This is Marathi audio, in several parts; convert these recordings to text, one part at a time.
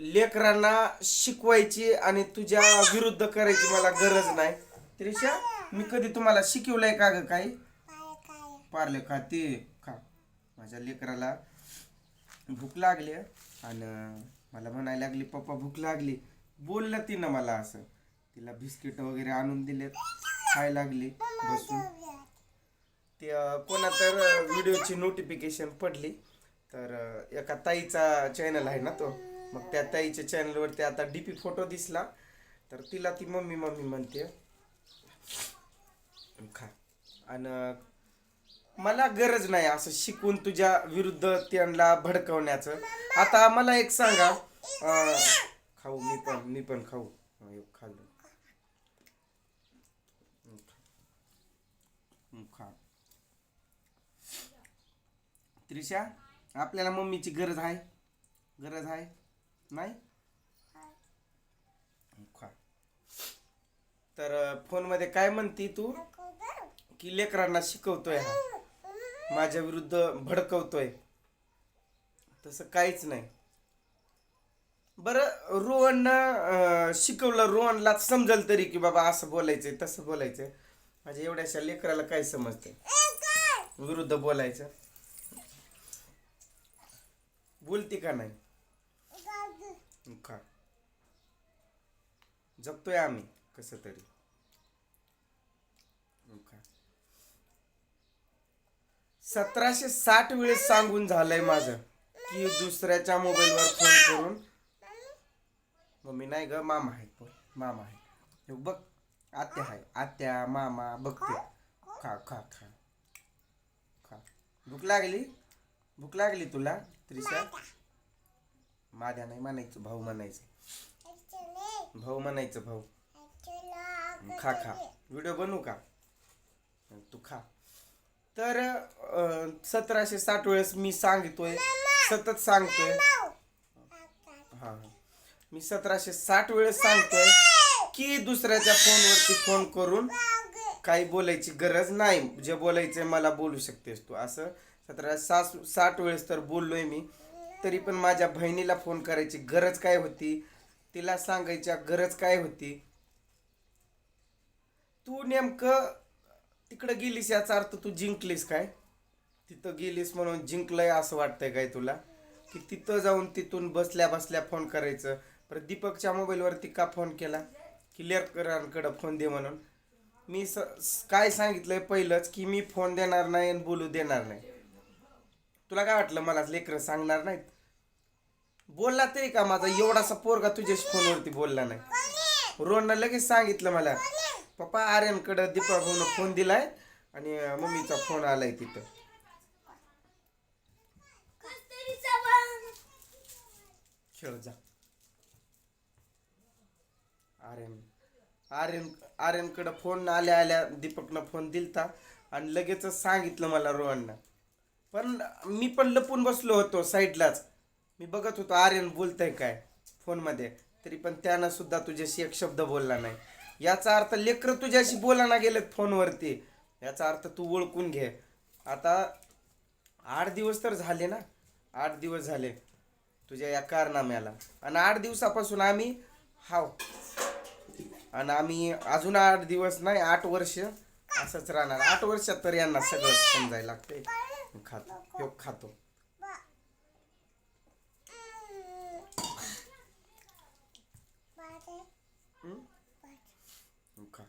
लेकरांना शिकवायची आणि तुझ्या विरुद्ध करायची मला गरज नाही. त्रिशा मी कधी तुम्हाला शिकवलंय का ग काही? पारले खा ते खा माझ्या लेकराला भूक लागली आणि मला म्हणायला लागली पप्पा भूक लागली. बोललं तिनं मला असं. तिला बिस्किट वगैरे आणून दिलेत खायला लागली बसून. ते कोणा तर व्हिडिओची नोटिफिकेशन पडली तर एका ताईचा चॅनल आहे ना तो. मग त्या ताईच्या चॅनलवरती आता डीपी फोटो दिसला. तर तिला ती मम्मी मम्मी म्हणते खा. आणि मला गरज नाही असं शिकून तुझ्या विरुद्ध त्यांना भडकवण्याचं. आता मला एक सांगा. खाऊ मी पण मी पण खाऊ. खाल्लं खा. त्रिशा आपल्याला मम्मीची गरज आहे? गरज आहे? नाही? खा. तर फोनमध्ये काय म्हणती तू? की लेकरांना शिकवतोय हा. माझ्या विरुद्ध भडकवतोय. तसं काहीच नाही. बरं रोहननं शिकवलं रोहनला समजल तरी की बाबा असं बोलायचंय तसं बोलायचंय. माझ्या एवढ्याशा लेकराला काय समजते विरुद्ध बोलायचं. बोलते का नाही? का जगतोय आम्ही कसं तरी. सतराशे साठ वेळेस सांगून झालंय माझं की दुसऱ्याच्या मोबाईलवर फोन करून मम्मी नाही ग मामा आहे बोल मामा आहे बघ आत्या आहे आत्या मामा बघते. खा खा खा. खा. भूक लागली? भूक लागली तुला त्रिशा? माझ्या नाही म्हणायचं भाऊ म्हणायचं. भाऊ म्हणायचं भाऊ. खा खा. व्हिडिओ बनवू का? तू खा. तर सतराशे साठ वेळेस मी सांगतोय सतत सांगतोय. हा. हा मी सतराशे साठ वेळेस सांगतोय की दुसऱ्याच्या फोनवरती फोन करून काही बोलायची गरज नाही. जे बोलायचंय मला बोलू शकतेस तू. असं सतरा सास साठ वेळेस तर बोललोय मी. तरी पण माझ्या बहिणीला फोन करायची गरज काय होती? तिला सांगायच्या गरज काय होती? तू नेमकं तिकडं गेलीस याचा अर्थ तू जिंकलीस काय? तिथं गेलीस म्हणून जिंकलंय असं वाटतंय काय तुला? की तिथं जाऊन तिथून बसल्या बसल्या फोन करायचं. परत दीपकच्या मोबाईलवरती का फोन केला? की फोन दे म्हणून. मी स स- काय सांगितलंय पहिलंच की मी फोन देणार नाही आणि बोलू देणार नाही. तुला काय वाटलं मला लेकरं सांगणार नाहीत? बोलला तरी का माझा एवढासा पोरगा तुझ्याशी फोनवरती बोलला नाही? रोहननं लगेच सांगितलं मला. पप्पा आर्यनकडं दीपा भाऊन फोन दिलाय आणि मम्मीचा फोन आलाय तिथं. खेळ जा. आर्यन आर्यन आर्यनकडं फोन आल्या आल्या दीपकनं फोन दिलता आणि लगेचच सांगितलं मला रोहननं. पण मी पण लपून बसलो होतो साईडलाच. मी बघत होतो आर्यन बोलतंय काय फोनमध्ये. तरी पण त्यानं सुद्धा तुझ्याशी एक शब्द बोलला नाही. याचा अर्थ लेकरं तुझ्याशी बोलाना गेलेत फोनवरती. याचा अर्थ तू ओळखून घे. आता आठ दिवस तर झाले ना? आठ दिवस झाले तुझ्या या कारनाम्याला. आणि आठ दिवसापासून आम्ही हाव आणि आम्ही अजून आठ दिवस नाही आठ वर्ष असंच राहणार. आठ वर्षात तर यांना सगळं समजायला लागते खातो ह्यो खातो खा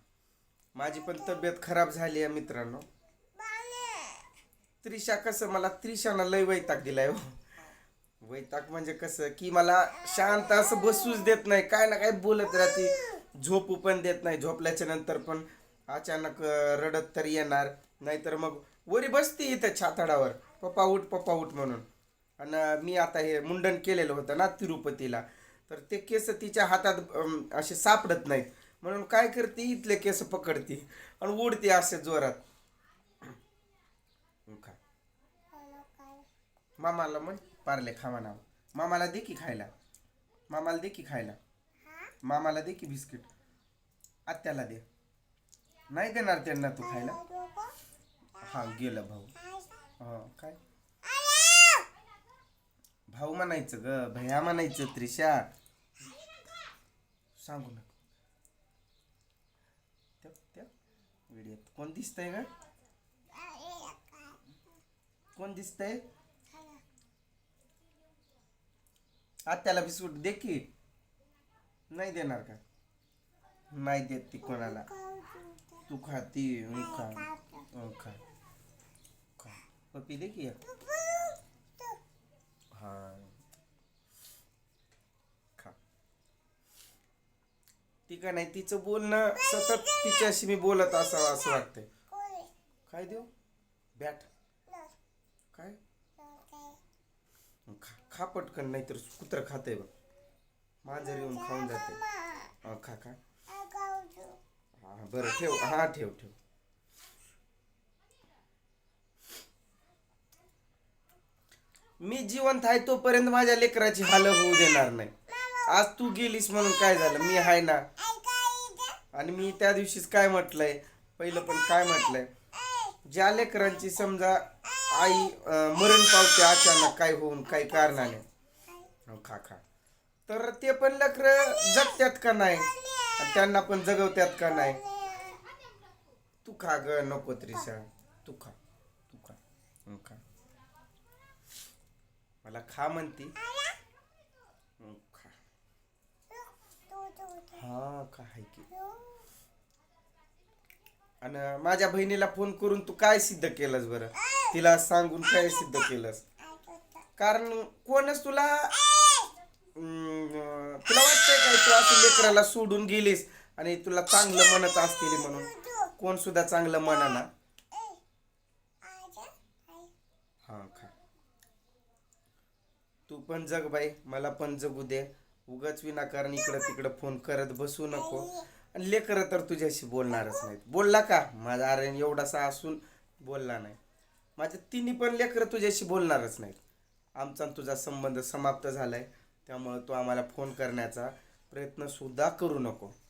माझी पण तब्येत खराब झाली आहे मित्रांनो. त्रिशा कसं मला त्रिशानं लय वैताग दिलाय हो. वैताग म्हणजे कसं की मला शांत असं बसूच देत नाही काय ना काय बोलत राहते. झोपू पण देत नाही झोपल्याच्या नंतर पण अचानक रडत तर येणार नाहीतर मग वरी बसते इथं छाताडावर. पप्पा उठ पप्पा उठ म्हणून. आणि मी आता हे मुंडन केलेलं होतं ना तिरुपतीला. तर ते केस तिच्या हातात असे सापडत नाहीत. म्हणून काय करते इथले केस पकडते आणि उडते असे जोरात. मामाला म्हण पारले खावा नाव मामाला दे की खायला. मामाला दे की खायला. मामाला दे की बिस्किट. आत्याला दे. नाही देणार त्यांना तू खायला. हा गेला भाऊ. हा काय? भाऊ म्हणायचं ग भैया म्हणायचं त्रिशा. सांगू ना त्या त्या व्हिडिओत कोण दिसतंय का कोण दिसतंय? आत्याला बिस्कुट दे की. नाही देणार का? नाही देत ती कोणाला. तू खाती मी हो, खा खा खा. पप्पी दे की हा। खा। ती का नाही तिचं बोलणं सतत तिच्याशी मी बोलत असावं असं वाटतंय. काय देऊ. बॅट. काय खा खा पटकन नाहीतर कुत्र खाते बघ. मांजर येऊन खाऊन जाते हा, खा खा. हा बरं ठेव. हा ठेव ठेव. मी जिवंत आहे तोपर्यंत माझ्या लेकराची हाल होऊ देणार नाही. आज तू गेलीस म्हणून काय झालं? मी आहे ना? आणि मी त्या दिवशीच काय म्हटलंय? पहिलं पण काय म्हटलंय? ज्या लेकरांची समजा आई अं, मरण पावते अचानक काय होऊन काही कारणाने? हो, खा खा. तर ते पण लेकर जगत्यात का नाही? आणि त्यांना पण जगवत्यात का नाही? तू खा ग नको त्रिशा तू खा. तू खा. हं, खा. मला खा म्हणती. हं, खा. हा खा हाय की. आणि माझ्या बहिणीला फोन करून तू काय सिद्ध केलंस बरं? तिला सांगून काय सिद्ध केलंस? कारण कोणच तुला तुला वाटतंय काय तू असं लेकराला सोडून गेलीस आणि तुला चांगलं म्हणत असतील म्हणून? कोण सुद्धा चांगलं म्हणा हा खा तू पण जग बाई मला पण जगू दे. उगाच विनाकारण इकडं तिकडं फोन करत बसू नको. आणि लेकरं तर तुझ्याशी बोलणारच नाहीत. बोलला का? माझा आर्यन एवढासा असून बोलला नाही. माझ्या तिन्ही पण लेकरं तुझ्याशी बोलणारच नाहीत. आमचा तुझा संबंध समाप्त झाला आहे त्यामुळं तू आम्हाला फोन करण्याचा प्रयत्नसुद्धा करू नको.